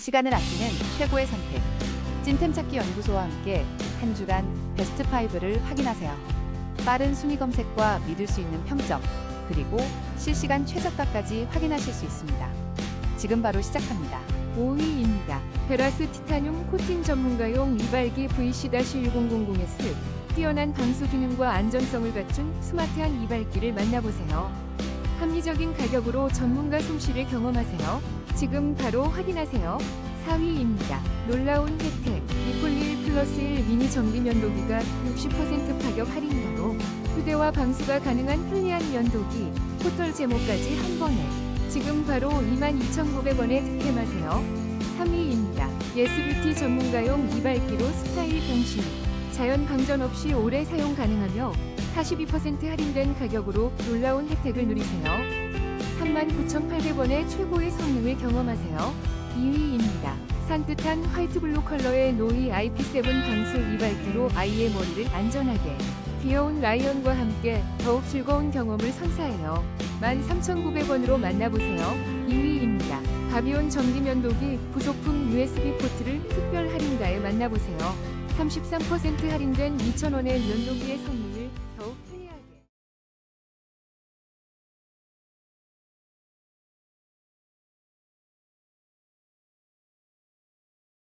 시간을 아끼는 최고의 선택. 찐템 찾기 연구소와 함께 한 주간 베스트 5를 확인하세요. 빠른 순위 검색과 믿을 수 있는 평점, 그리고 실시간 최저가까지 확인하실 수 있습니다. 지금 바로 시작합니다. 5위입니다. 베라스 티타늄 코팅 전문가용 이발기 VC-1000S 뛰어난 방수 기능과 안전성을 갖춘 스마트한 이발기를 만나보세요. 합리적인 가격으로 전문가 솜씨를 경험하세요. 지금 바로 확인하세요. 4위입니다. 놀라운 혜택 니콜릴 플러스 1 미니 전기 면도기가 60% 가격 할인가로 휴대와 방수가 가능한 편리한 면도기 포털 제모까지 한 번에 지금 바로 22,900원에 득템하세요. 3위입니다. 예스뷰티 전문가용 이발기로 스타일 변신. 자연 방전 없이 오래 사용 가능하며 42% 할인된 가격으로 놀라운 혜택을 누리세요. 39,800원의 최고의 성능을 경험하세요. 2위입니다. 산뜻한 화이트 블루 컬러의 노이 IP7 방수 이발기로 아이의 머리를 안전하게 귀여운 라이언과 함께 더욱 즐거운 경험을 선사해요. 13,900원으로 만나보세요. 2위입니다. 바비온 전기면도기 부속품 USB 포트를 특별 할인가에 만나보세요. 33% 할인된 2,000원의 면도기의 선물